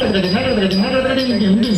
Berarti, mana berarti, mana tadi, ready, ready,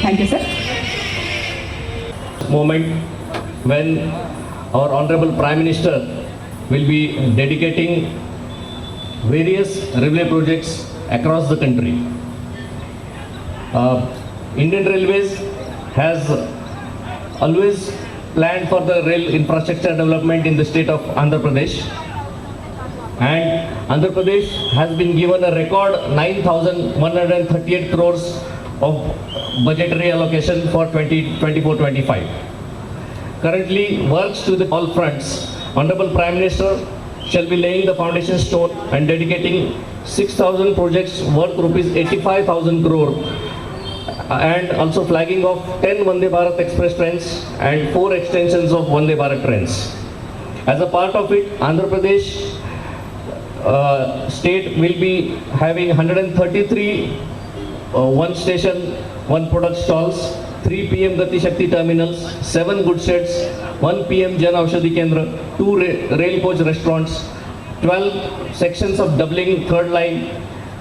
Thank you, sir. Moment when our Honorable Prime Minister will be dedicating various railway projects across the country. Uh, Indian Railways has always planned for the rail infrastructure development in the state of Andhra Pradesh. And Andhra Pradesh has been given a record 9,138 crores of budgetary allocation for 2024-25. Currently, works to the all fronts. Honorable Prime Minister shall be laying the foundation stone and dedicating 6,000 projects worth rupees 85,000 crore and also flagging of 10 Vande Bharat Express trains and 4 extensions of Vande Bharat trains. As a part of it, Andhra Pradesh uh, state will be having 133 uh, Uh, one station, one product stalls, 3 PM Gati Shakti terminals, 7 good sheds, 1 PM Jan Kendra, 2 ra- rail coach restaurants, 12 sections of doubling third line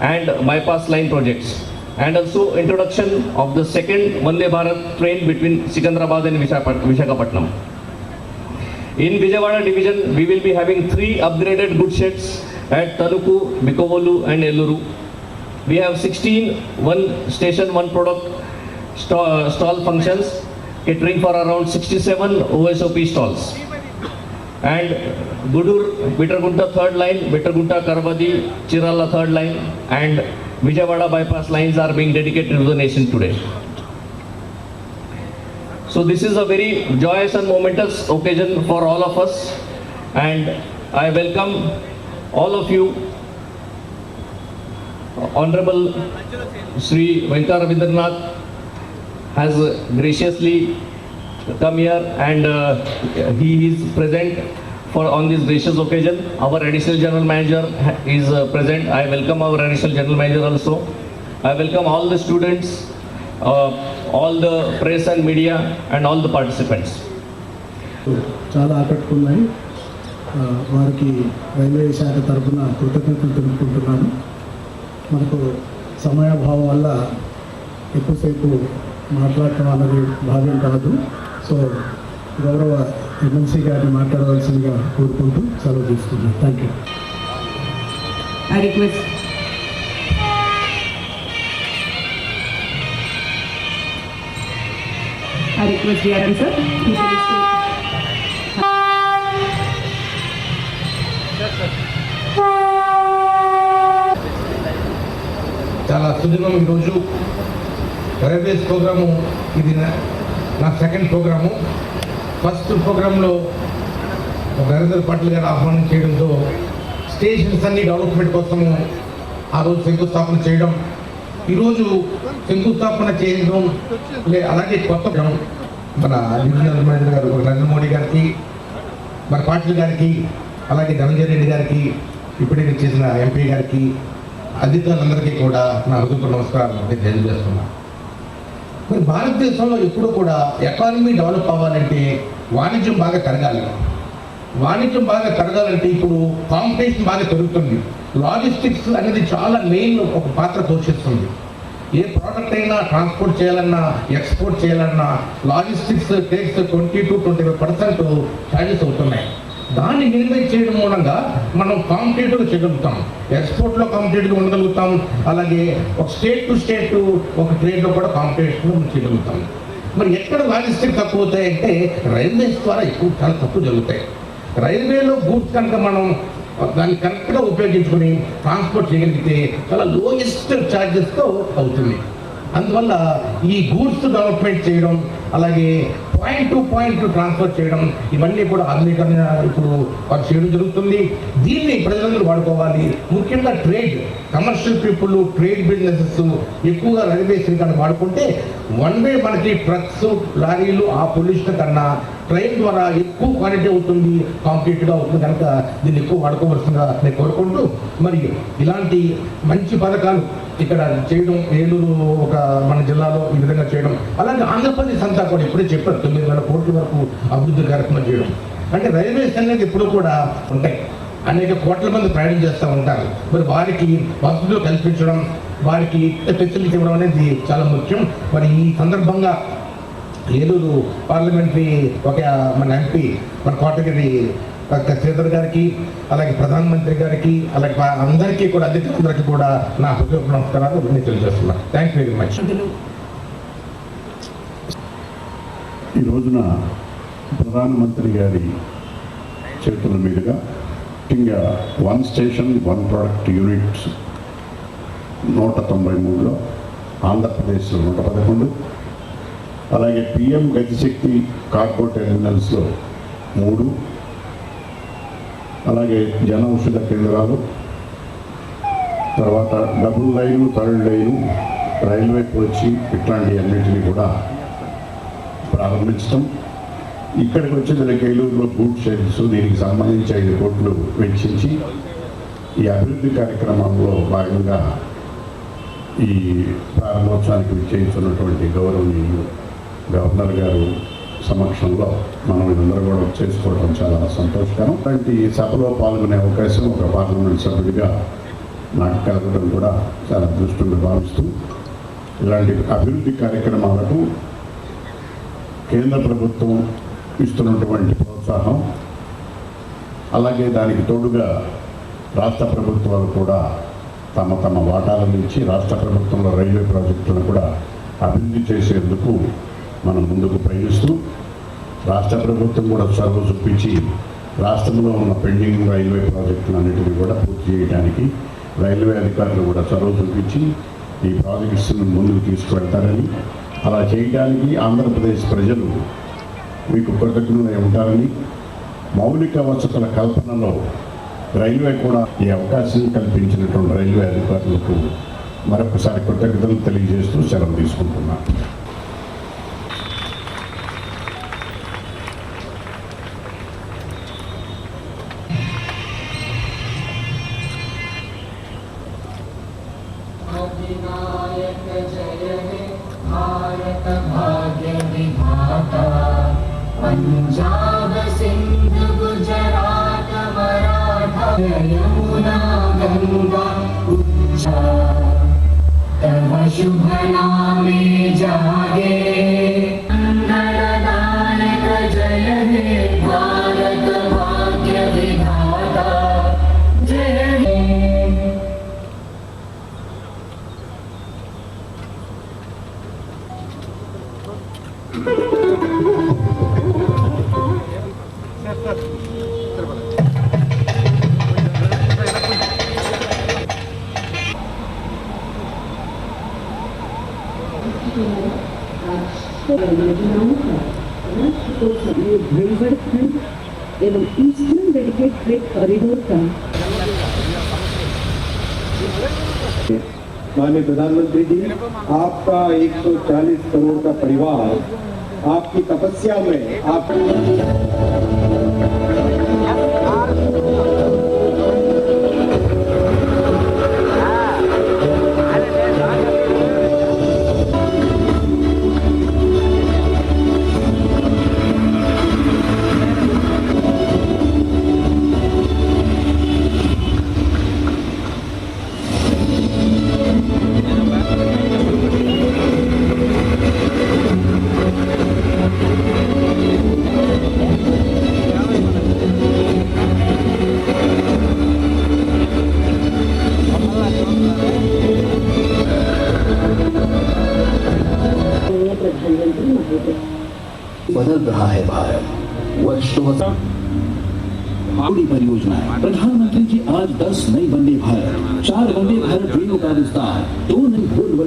and bypass line projects. And also introduction of the second Vande Bharat train between Sikandrabad and Visakhapatnam. In Vijayawada division, we will be having three upgraded good sheds at Tanuku, Bikovolu and Eluru. We have 16 one station, one product sta- stall functions catering for around 67 OSOP stalls. And Gudur, Bittergunta third line, Bittergunta, Karvadi, Chirala third line and Vijayawada bypass lines are being dedicated to the nation today. So this is a very joyous and momentous occasion for all of us and I welcome all of you. Honorable Sri Venkata Ravindranath has graciously come here and uh, he is present for on this gracious occasion. Our additional general manager ha- is uh, present. I welcome our additional general manager also. I welcome all the students, uh, all the press and media and all the participants. చాలా ఆకట్టుకున్నాయి ఆ, వారికి railway శాఖ తరఫున కృతజ్ఞతలు తెలుపుకుంటున్నాను మనకు సమయాభావం వల్ల ఎక్కువసేపు మాట్లాడటం అన్నది భావ్యం కాదు. సో గౌరవ ఎమ్మెల్సీ గారిని మాట్లాడవలసిందిగా కోరుకుంటూ సెలవు తీసుకున్నాను thank you I request I request DRM sir. చాలా సుదినం ఈరోజు రైల్వేస్ ప్రోగ్రాము. ఇది నా- నా సెకండ్ ప్రోగ్రాము. ఫస్ట్ ప్రోగ్రాంలో నరేంద్ర పాటిల్ గారు ఆహ్వానం చేయడంతో స్టేషన్స్ అన్ని డెవలప్మెంట్ కోసము ఆ రోజు శంకుస్థాపన చేయడం ఈరోజు శంకుస్థాపన చేయడం లే అలాగే కొత్త మన డివిజనల్ గారు నరేంద్ర మోడీ గారికి మన పాటిల్ గారికి అలాగే ధనంజయ రెడ్డి గారికి ఇప్పుడే చేసిన ఎంపీ గారికి అధికారులందరికీ కూడా నా హృదయపూర్వక నమస్కారం తెలియజేస్తున్నాను మరి భారతదేశంలో ఎప్పుడు కూడా ఎకానమీ డెవలప్ అవ్వాలంటే వాణిజ్యం బాగా పెరగాలి వాణిజ్యం బాగా పెరగాలంటే ఇప్పుడు కాంపిటీషన్ బాగా పెరుగుతుంది. లాజిస్టిక్స్ అనేది చాలా మెయిన్ ఒక పాత్ర పోషిస్తుంది. ఏ ప్రోడక్ట్ అయినా ట్రాన్స్పోర్ట్ చేయాలన్నా ఎక్స్పోర్ట్ చేయాలన్నా logistics takes twenty to twenty five percent charges అవుతున్నాయి. దాన్ని మినిమైజ్ చేయడం మూలంగా మనం కాంపిటేటివ్ చేయగలుగుతాం. ఎక్స్పోర్ట్లో కాంపిటేటివ్గా ఉండగలుగుతాం. అలాగే ఒక స్టేట్ టు స్టేట్ ఒక ట్రేడ్లో కూడా కాంపిటేటివ్గా చేయగలుగుతాం. మరి ఎక్కడ లాజిస్టిక్ తక్కువ అవుతాయంటే రైల్వేస్ ద్వారా ఎక్కువ చాలా తక్కువ జరుగుతాయి. రైల్వేలో గూడ్స్ కనుక మనం దాన్ని కరెక్ట్గా ఉపయోగించుకొని ట్రాన్స్పోర్ట్ చేయగలిగితే చాలా లోయెస్ట్ ఛార్జెస్తో అవుతుంది. అందువల్ల ఈ గూడ్స్ డెవలప్మెంట్ చేయడం అలాగే పాయింట్ టు పాయింట్ ట్రాన్స్ఫర్ చేయడం ఇవన్నీ కూడా ఆధునీకరణ ఇప్పుడు వారు చేయడం జరుగుతుంది. దీన్ని ప్రజలందరూ వాడుకోవాలి. ముఖ్యంగా trade commercial people trade businesses ఎక్కువగా రైల్వే శ్రీకాన్ని వాడుకుంటే వన్ వే మనకి ట్రక్స్ లారీలు ఆ పొల్యూషన్ కన్నా ట్రైన్ ద్వారా ఎక్కువ క్వాలిటీ అవుతుంది కాంపిటేటివ్గా అవుతుంది కనుక దీన్ని ఎక్కువ వాడుకోవాల్సిందిగా నేను కోరుకుంటూ మరి ఇలాంటి మంచి పథకాలు ఇక్కడ చేయడం ఏలూరు ఒక మన జిల్లాలో ఈ విధంగా చేయడం అలాగే ఆంధ్రప్రదేశ్ అంతా కూడా ఇప్పుడే చెప్పారు తొమ్మిది వేల కోట్ల వరకు అభివృద్ధి కార్యక్రమం చేయడం. అంటే రైల్వేస్ అనేది ఎప్పుడు కూడా ఉంటాయి. అనేక కోట్ల మంది ప్రయాణం చేస్తూ ఉంటారు. మరి వారికి వసతులు కల్పించడం వారికి ఫెసిలిటీ ఇవ్వడం అనేది చాలా ముఖ్యం. మరి ఈ సందర్భంగా ఏలూరు పార్లమెంటరీ ఒక మన ఎంపీ మన కోటగిరి శ్రీధర్ గారికి అలాగే ప్రధానమంత్రి గారికి అలాగే అందరికీ కూడా అధికారులందరికీ కూడా నా హృదయపూర్వక నమస్కారాలు నేను తెలియజేస్తున్నాను. థ్యాంక్ యూ వెరీ మచ్ ఈ రోజున ప్రధానమంత్రి గారి చేతుల మీదుగా ముఖ్యంగా one station one product units నూట తొంభై మూడులో ఆంధ్రప్రదేశ్లో నూట పదకొండు. అలాగే పిఎం గతిశక్తి కార్గో టెర్మినల్స్లో మూడు. అలాగే జన ఔషధ కేంద్రాలు తర్వాత double line third line railway coach ఇట్లాంటి అన్నింటినీ కూడా ప్రారంభించడం ఇక్కడికి వచ్చేసరికి ఏలూరులో బూట్ షెల్స్ దీనికి సంబంధించి ఐదు కోట్లు వెచ్చించి ఈ అభివృద్ధి కార్యక్రమంలో భాగంగా ఈ ప్రారంభోత్సవానికి విచ్చేస్తున్నటువంటి గౌరవనీయులు గవర్నర్ గారు సమక్షంలో మనం ఇదందరూ కూడా చేసుకోవడం చాలా సంతోషకరం. అలాంటి సభలో పాల్గొనే అవకాశం ఒక పార్లమెంట్ సభ్యుడిగా నాకు కలగడం కూడా చాలా అదృష్టంగా భావిస్తూ ఇలాంటి అభివృద్ధి కార్యక్రమాలకు కేంద్ర ప్రభుత్వం ఇస్తున్నటువంటి ప్రోత్సాహం. అలాగే దానికి తోడుగా రాష్ట్ర ప్రభుత్వాలు కూడా తమ తమ వాటాలను ఇచ్చి రాష్ట్ర ప్రభుత్వంలో రైల్వే ప్రాజెక్టులను కూడా అభివృద్ధి చేసేందుకు మనం ముందుకు పయనిస్తూ రాష్ట్ర ప్రభుత్వం కూడా చొరవ చూపించి రాష్ట్రంలో ఉన్న పెండింగ్ రైల్వే ప్రాజెక్టులన్నిటిని కూడా పూర్తి చేయడానికి రైల్వే అధికారులు కూడా చొరవ చూపించి ఈ ప్రాజెక్ట్స్ను ముందుకు తీసుకువెళ్తారని అలా చేయడానికి ఆంధ్రప్రదేశ్ ప్రజలు మీకు కృతజ్ఞులై ఉంటారని మౌలిక వసతుల కల్పనలో రైల్వే కూడా ఈ అవకాశం కల్పించినటువంటి రైల్వే అధికారులకు మరొకసారి కృతజ్ఞతలు తెలియజేస్తూ సెలవు తీసుకుంటున్నాను. शुभ नामे जागे। एवं ईस्टर्न डेडिकेट फ्रेट कॉरिडोर का माननीय प्रधानमंत्री जी, आपका 140 करोड़ का परिवार आपकी तपस्या में आप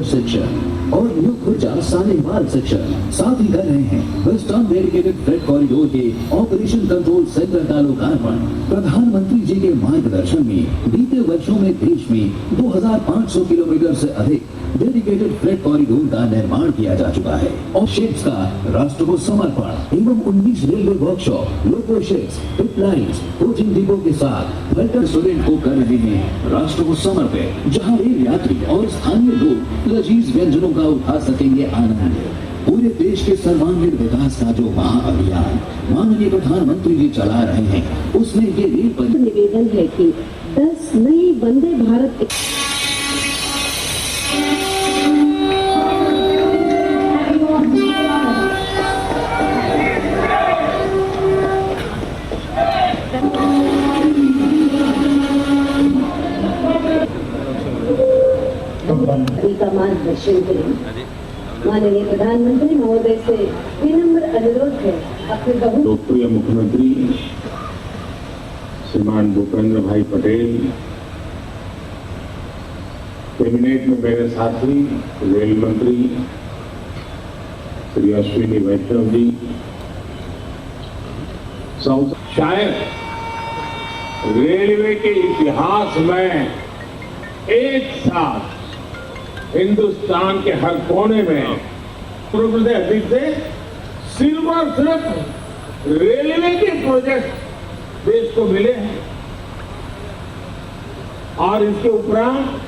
भूलवर्ड सेक्शन और न्यू खुर्जा सानेवाल सेक्शन साथ ही कर रहे हैं वेस्टर्न डेडिकेटेड फ्रेड कॉरिडोर के ऑपरेशन कंट्रोल सेंटर का लोकार्पण। प्रधानमंत्री जी के मार्गदर्शन में बीते वर्षों में देश में 2500 किलोमीटर से अधिक डेडिकेटेड फ्रेट कॉरिडोर का निर्माण किया जा चुका है। और शिप्स का राष्ट्र को समर्पण, एवं 19 railway workshop loco sheds pit lines coaching depot के साथ फल्टर स्टूडेंट को कर हैं राष्ट्र को समर्पित, जहाँ रेल यात्री और स्थानीय लोग लजीज व्यंजनों का उठा सकेंगे आनंद। पूरे देश के सर्वांगीण विकास का जो महाअभियान माननीय प्रधानमंत्री जी चला रहे हैं, उसमें ये रेल निवेदन है कि 10 नई वंदे भारत सभी का मार्गदर्शन करें। माननीय प्रधानमंत्री महोदय से विनम्र अनुरोध है अपने बहु लोकप्रिय मुख्यमंत्री, श्रीमान भूपेंद्र भाई पटेल, कैबिनेट में मेरे साथी, रेल मंत्री, श्री अश्विनी वैष्णव जी शायद रेलवे के इतिहास में एक साथ हिंदुस्तान के हर कोने में पूर्व से अधिक से सिल्वर सिर्फ़ रेलवे के प्रोजेक्ट देश को मिले हैं और इसके उपरांत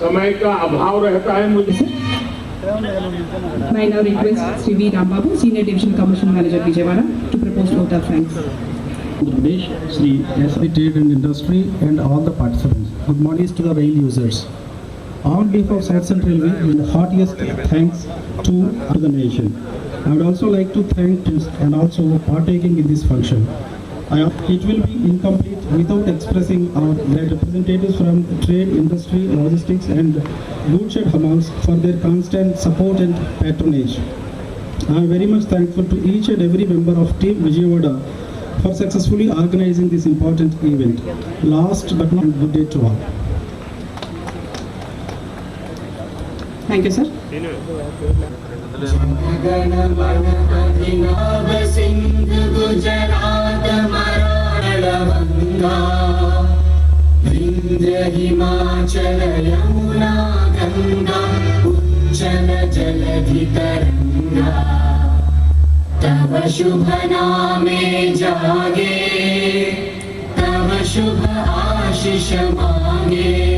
समय का अभाव रहता है मुझे मैं request Shri Rambabu senior division commissioner manager Vijayawada to propose hotel friends Good morning, Sri S.P. Trade and Industry and all the participants. Good morning to the rail users. On behalf of South Central Railway, the heartiest thanks to the nation. I would also like to thank and also partaking in this function. It will be incomplete without expressing our representatives from trade, industry, logistics and goodshed Hamals for their constant support and patronage. I am very much thankful to each and every member of Team Vijayawada for successfully organizing this important event. Last but not good day to all. Thank you sir Himachal Yamuna Ganga उच्चन जलधितरङ्गा तव शुभ नामे जागे तव शुभ आशिष मांगे